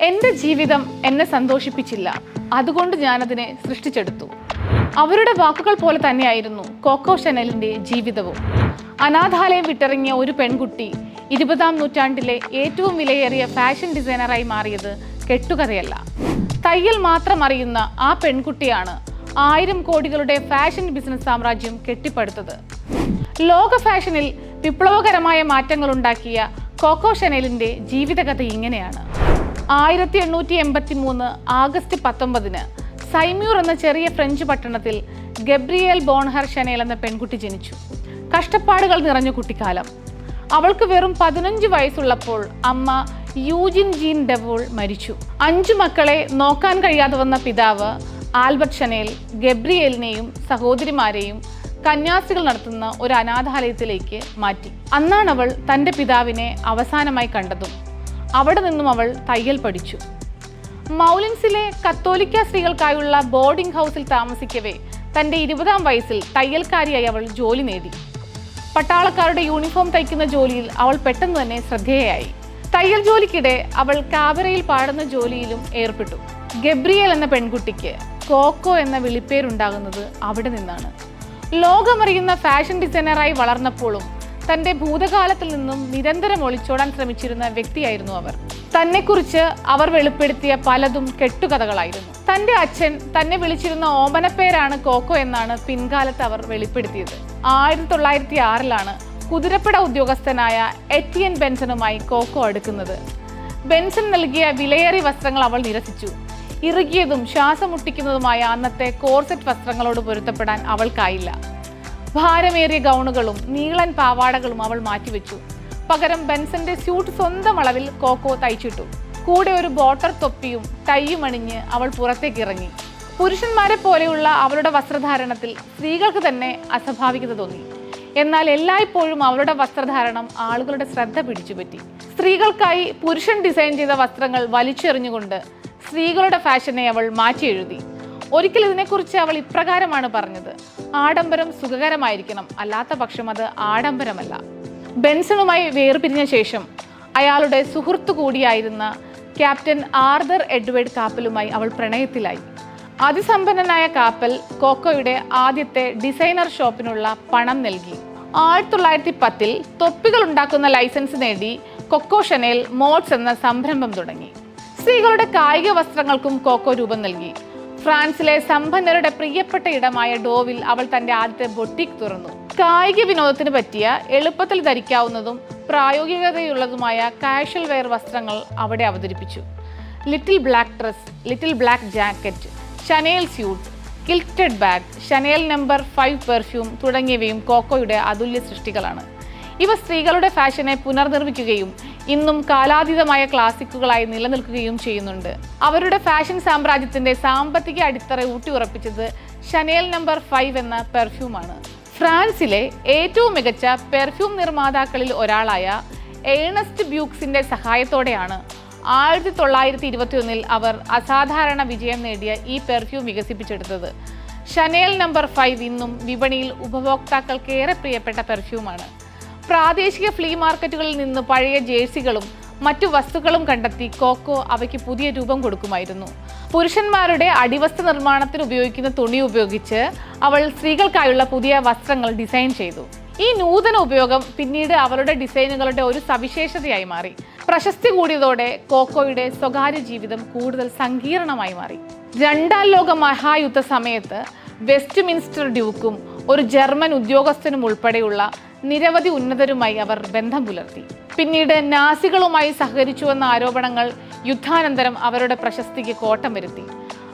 എന്റെ ജീവിതം എന്നെ സന്തോഷിപ്പിച്ചില്ല. അതുകൊണ്ട് ഞാനതിനെ സൃഷ്ടിച്ചെടുത്തു. അവരുടെ വാക്കുകൾ പോലെ തന്നെയായിരുന്നു കോക്കോ ഷനലിന്റെ ജീവിതവും. അനാഥാലയം വിട്ടിറങ്ങിയ ഒരു പെൺകുട്ടി ഇരുപതാം നൂറ്റാണ്ടിലെ ഏറ്റവും വിലയേറിയ ഫാഷൻ ഡിസൈനറായി മാറിയത് കെട്ടുകഥയല്ല. തയ്യൽ മാത്രം അറിയുന്ന ആ പെൺകുട്ടിയാണ് ആയിരം കോടികളുടെ ഫാഷൻ ബിസിനസ് സാമ്രാജ്യം കെട്ടിപ്പടുത്തത്. ലോക ഫാഷനിൽ വിപ്ലവകരമായ മാറ്റങ്ങൾ ഉണ്ടാക്കിയ കോക്കോ ഷനലിന്റെ ജീവിതകഥ ഇങ്ങനെയാണ്. ആയിരത്തി എണ്ണൂറ്റി എൺപത്തി മൂന്ന് ആഗസ്റ്റ് പത്തൊമ്പതിന് സൈമ്യൂർ എന്ന ചെറിയ ഫ്രഞ്ച് പട്ടണത്തിൽ ഗബ്രിയേൽ ബോൺഹർ ഷനേൽ എന്ന പെൺകുട്ടി ജനിച്ചു. കഷ്ടപ്പാടുകൾ നിറഞ്ഞ കുട്ടിക്കാലം. അവൾക്ക് വെറും പതിനഞ്ച് വയസ്സുള്ളപ്പോൾ അമ്മ യൂജിൻ ജീൻ ഡെവോൾ മരിച്ചു. അഞ്ചു മക്കളെ നോക്കാൻ കഴിയാതെ വന്ന പിതാവ് ആൽബർട്ട് ഷനേൽ ഗബ്രിയേലിനെയും സഹോദരിമാരെയും കന്യാസികൾ നടത്തുന്ന ഒരു അനാഥാലയത്തിലേക്ക് മാറ്റി. അന്നാണവൾ തന്റെ പിതാവിനെ അവസാനമായി കണ്ടതും. അവിടെ നിന്നും അവൾ തയ്യൽ പഠിച്ചു. മൗലിൻസിലെ കത്തോലിക്ക സ്ത്രീകൾക്കായുള്ള ബോർഡിംഗ് ഹൗസിൽ താമസിക്കവേ തന്റെ ഇരുപതാം വയസ്സിൽ തയ്യൽക്കാരിയായി അവൾ ജോലി നേടി. പട്ടാളക്കാരുടെ യൂണിഫോം തയ്ക്കുന്ന ജോലിയിൽ അവൾ പെട്ടെന്ന് തന്നെ ശ്രദ്ധേയയായി തയ്യൽ ജോലിക്കിടെ അവൾ കാബരയിൽ പാടുന്ന ജോലിയിലും ഏർപ്പെട്ടു. ഗബ്രിയേൽ എന്ന പെൺകുട്ടിക്ക് കോക്കോ എന്ന വിളിപ്പേരുണ്ടാകുന്നത് അവിടെ നിന്നാണ്. ലോകമറിയുന്ന ഫാഷൻ ഡിസൈനറായി വളർന്നപ്പോഴും തന്റെ ഭൂതകാലത്തിൽ നിന്നും നിരന്തരം ഒളിച്ചോടാൻ ശ്രമിച്ചിരുന്ന വ്യക്തിയായിരുന്നു അവർ. തന്നെക്കുറിച്ച് അവർ വെളിപ്പെടുത്തിയ പലതും കെട്ടുകഥകളായിരുന്നു. തന്റെ അച്ഛൻ തന്നെ വിളിച്ചിരുന്ന ഓമനപ്പേരാണ് കോക്കോ എന്നാണ് പിൻകാലത്ത് അവർ വെളിപ്പെടുത്തിയത്. ആയിരത്തി തൊള്ളായിരത്തി ആറിലാണ് കുതിരപ്പട ഉദ്യോഗസ്ഥനായ എറ്റിയൻ ബെൻസണുമായി കോക്കോ അടുക്കുന്നത്. ബെൻസൺ നൽകിയ വിലയേറിയ വസ്ത്രങ്ങൾ അവൾ നിരസിച്ചു. ഇറുകിയതും ശ്വാസം മുട്ടിക്കുന്നതുമായ അന്നത്തെ കോർസെറ്റ് വസ്ത്രങ്ങളോട് പൊരുത്തപ്പെടാൻ അവൾക്കായില്ല. ഭാരമേറിയ ഗൗണുകളും നീളൻ പാവാടകളും അവൾ മാറ്റിവെച്ചു. പകരം ബെൻസന്റെ സ്യൂട്ട് സ്വന്തം അളവിൽ കോക്കോ തയ്ച്ചിട്ടു. കൂടെ ഒരു ബോട്ടർ തൊപ്പിയും ടൈയും അണിഞ്ഞ് അവൾ പുറത്തേക്ക് ഇറങ്ങി പുരുഷന്മാരെ പോലെയുള്ള അവളുടെ വസ്ത്രധാരണത്തിൽ സ്ത്രീകൾക്ക് തന്നെ അസ്വാഭാവികത തോന്നി. എന്നാൽ എല്ലായ്പ്പോഴും അവളുടെ വസ്ത്രധാരണം ആളുകളുടെ ശ്രദ്ധ പിടിച്ചുപറ്റി. സ്ത്രീകൾക്കായി പുരുഷൻ ഡിസൈൻ ചെയ്ത വസ്ത്രങ്ങൾ വലിച്ചെറിഞ്ഞുകൊണ്ട് സ്ത്രീകളുടെ ഫാഷനെ അവൾ മാറ്റി എഴുതി ഒരിക്കൽ ഇതിനെക്കുറിച്ച് അവൾ ഇപ്രകാരമാണ് പറഞ്ഞത്. ആഡംബരം സുഖകരമായിരിക്കണം. അല്ലാത്ത പക്ഷം അത് ആഡംബരമല്ല. ബെൻസണുമായി വേർപിരിഞ്ഞ ശേഷം അയാളുടെ സുഹൃത്തു കൂടിയായിരുന്ന ക്യാപ്റ്റൻ ആർദർ എഡ്വേർഡ് കാപ്പലുമായി അവൾ പ്രണയത്തിലായി. അതിസമ്പന്നനായ കാപ്പൽ കോക്കോയുടെ ആദ്യത്തെ ഡിസൈനർ ഷോപ്പിനുള്ള പണം നൽകി. ആയിരത്തി തൊള്ളായിരത്തി പത്തിൽ തൊപ്പികൾ ഉണ്ടാക്കുന്ന ലൈസൻസ് നേടി കൊക്കോ ഷനേൽ മോഡ്സ് എന്ന സംരംഭം തുടങ്ങി. സ്ത്രീകളുടെ കായിക വസ്ത്രങ്ങൾക്കും കോക്കോ രൂപം നൽകി. ഫ്രാൻസിലെ സമ്പന്നരുടെ പ്രിയപ്പെട്ട ഇടമായ ഡോവിൽ അവൾ തന്റെ ആദ്യത്തെ ബൊട്ടിക് തുറന്നു. കായിക വിനോദത്തിന് പറ്റിയ എളുപ്പത്തിൽ ധരിക്കാവുന്നതും പ്രായോഗികതയുള്ളതുമായ കാഷ്വൽ വെയർ വസ്ത്രങ്ങൾ അവിടെ അവതരിപ്പിച്ചു. Little black dress little black jacket Chanel suit quilted bag Chanel number five perfume തുടങ്ങിയവയും കോക്കോയുടെ അതുല്യ സൃഷ്ടികളാണ്. ഇവ സ്ത്രീകളുടെ ഫാഷനെ പുനർനിർമ്മിക്കുകയും ഇന്നും കാലാതീതമായ ക്ലാസിക്കുകളായി നിലനിൽക്കുകയും ചെയ്യുന്നുണ്ട്. അവരുടെ ഫാഷൻ സാമ്രാജ്യത്തിന്റെ സാമ്പത്തിക അടിത്തറ ഊട്ടിയുറപ്പിച്ചത് ഷനേൽ നമ്പർ ഫൈവ് എന്ന പെർഫ്യൂമാണ് ഫ്രാൻസിലെ ഏറ്റവും മികച്ച പെർഫ്യൂം നിർമ്മാതാക്കളിൽ ഒരാളായ ഏണസ്റ്റ് ബ്യൂക്സിന്റെ സഹായത്തോടെയാണ് ആയിരത്തി തൊള്ളായിരത്തി ഇരുപത്തിയൊന്നിൽ അവർ അസാധാരണ വിജയം നേടിയ ഈ പെർഫ്യൂം വികസിപ്പിച്ചെടുത്തത്. ഷനേൽ നമ്പർ ഫൈവ് ഇന്നും വിപണിയിൽ ഉപഭോക്താക്കൾക്ക് ഏറെ പ്രിയപ്പെട്ട പെർഫ്യൂമാണ് പ്രാദേശിക ഫ്ലീ മാർക്കറ്റുകളിൽ നിന്ന് പഴയ ജേഴ്സികളും മറ്റു വസ്തുക്കളും കണ്ടെത്തി കോക്കോ അവയ്ക്ക് പുതിയ രൂപം കൊടുക്കുമായിരുന്നു. പുരുഷന്മാരുടെ അടിവസ്ത്ര നിർമ്മാണത്തിന് ഉപയോഗിക്കുന്ന തുണി ഉപയോഗിച്ച് അവൾ സ്ത്രീകൾക്കായുള്ള പുതിയ വസ്ത്രങ്ങൾ ഡിസൈൻ ചെയ്തു. ഈ നൂതന ഉപയോഗം പിന്നീട് അവളുടെ ഡിസൈനുകളുടെ ഒരു സവിശേഷതയായി മാറി. പ്രശസ്തി കൂടിയതോടെ കോക്കോയുടെ സ്വകാര്യ ജീവിതം കൂടുതൽ സങ്കീർണമായി മാറി. രണ്ടാം ലോക മഹായുദ്ധ സമയത്ത് വെസ്റ്റ്മിൻസ്റ്റർ ഡ്യൂക്കും ഒരു ജർമ്മൻ ഉദ്യോഗസ്ഥനും ഉൾപ്പെടെയുള്ള നിരവധി ഉന്നതരുമായി അവർ ബന്ധം പുലർത്തി. പിന്നീട് നാസികളുമായി സഹകരിച്ചുവെന്ന ആരോപണങ്ങൾ യുദ്ധാനന്തരം അവരുടെ പ്രശസ്തിക്ക് കോട്ടം വരുത്തി.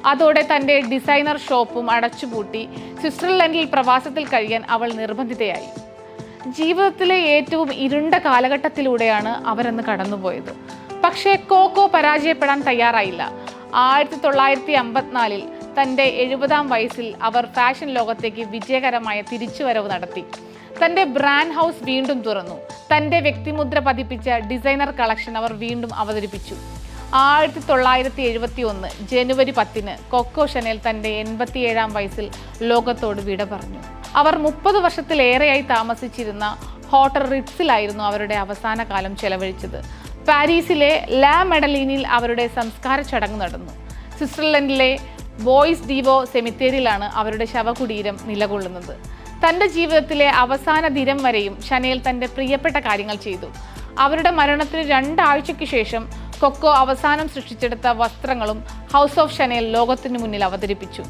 അതോടെ തന്റെ ഡിസൈനർ ഷോപ്പും അടച്ചുപൂട്ടി സ്വിറ്റ്സർലൻഡിൽ പ്രവാസത്തിൽ കഴിയാൻ അവൾ നിർബന്ധിതയായി. ജീവിതത്തിലെ ഏറ്റവും ഇരുണ്ട കാലഘട്ടത്തിലൂടെയാണ് അവരന്ന് കടന്നുപോയത്. പക്ഷേ കോക്കോ പരാജയപ്പെടാൻ തയ്യാറായില്ല. ആയിരത്തി തൊള്ളായിരത്തി അമ്പത്തിനാലിൽ തന്റെ എഴുപതാം വയസ്സിൽ അവർ ഫാഷൻ ലോകത്തേക്ക് വിജയകരമായ തിരിച്ചുവരവ് നടത്തി. തന്റെ ബ്രാൻഡ് ഹൗസ് വീണ്ടും തുറന്നു. തന്റെ വ്യക്തിമുദ്ര പതിപ്പിച്ച ഡിസൈനർ കളക്ഷൻ അവർ വീണ്ടും അവതരിപ്പിച്ചു. ആയിരത്തി തൊള്ളായിരത്തി എഴുപത്തി ഒന്ന് ജനുവരി പത്തിന് കൊക്കോ ഷനേൽ തന്റെ എൺപത്തിയേഴാം വയസ്സിൽ ലോകത്തോട് വിട പറഞ്ഞു. അവർ മുപ്പത് വർഷത്തിലേറെയായി താമസിച്ചിരുന്ന ഹോട്ടൽ റിറ്റ്സിലായിരുന്നു അവരുടെ അവസാന കാലം ചെലവഴിച്ചത്. പാരീസിലെ ലാ മെഡലീനിൽ അവരുടെ സംസ്കാര ചടങ്ങ് നടന്നു. സ്വിറ്റ്സർലൻഡിലെ ബോയ്സ് ഡീവോ സെമിത്തേരിയിലാണ് അവരുടെ ശവകുടീരം നിലകൊള്ളുന്നത്. തന്റെ ജീവിതത്തിലെ അവസാന ദിനം വരെയും ഷനേൽ തന്റെ പ്രിയപ്പെട്ട കാര്യങ്ങൾ ചെയ്തു. അവരുടെ മരണത്തിന് രണ്ടാഴ്ചയ്ക്ക് ശേഷം കൊക്കോ അവസാനം സൃഷ്ടിച്ചെടുത്ത വസ്ത്രങ്ങളും ഹൗസ് ഓഫ് ഷനേൽ ലോകത്തിനു മുന്നിൽ അവതരിപ്പിച്ചു.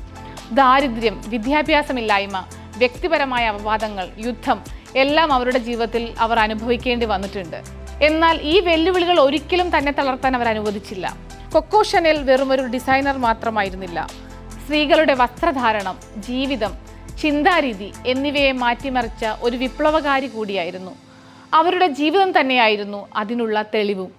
ദാരിദ്ര്യം വിദ്യാഭ്യാസമില്ലായ്മ വ്യക്തിപരമായ അപവാദങ്ങൾ യുദ്ധം എല്ലാം അവരുടെ ജീവിതത്തിൽ അവർ അനുഭവിക്കേണ്ടി വന്നിട്ടുണ്ട്. എന്നാൽ ഈ വെല്ലുവിളികൾ ഒരിക്കലും തന്നെ തളർത്താൻ അവർ അനുവദിച്ചില്ല. കൊക്കോ ഷനൽ വെറുമൊരു ഡിസൈനർ മാത്രമായിരുന്നില്ല. സ്ത്രീകളുടെ വസ്ത്രധാരണം ജീവിതം ചിന്താരീതി എന്നിവയെ മാറ്റിമറിച്ച ഒരു വിപ്ലവകാരി കൂടിയായിരുന്നു. അവരുടെ ജീവിതം തന്നെയായിരുന്നു അതിനുള്ള തെളിവും.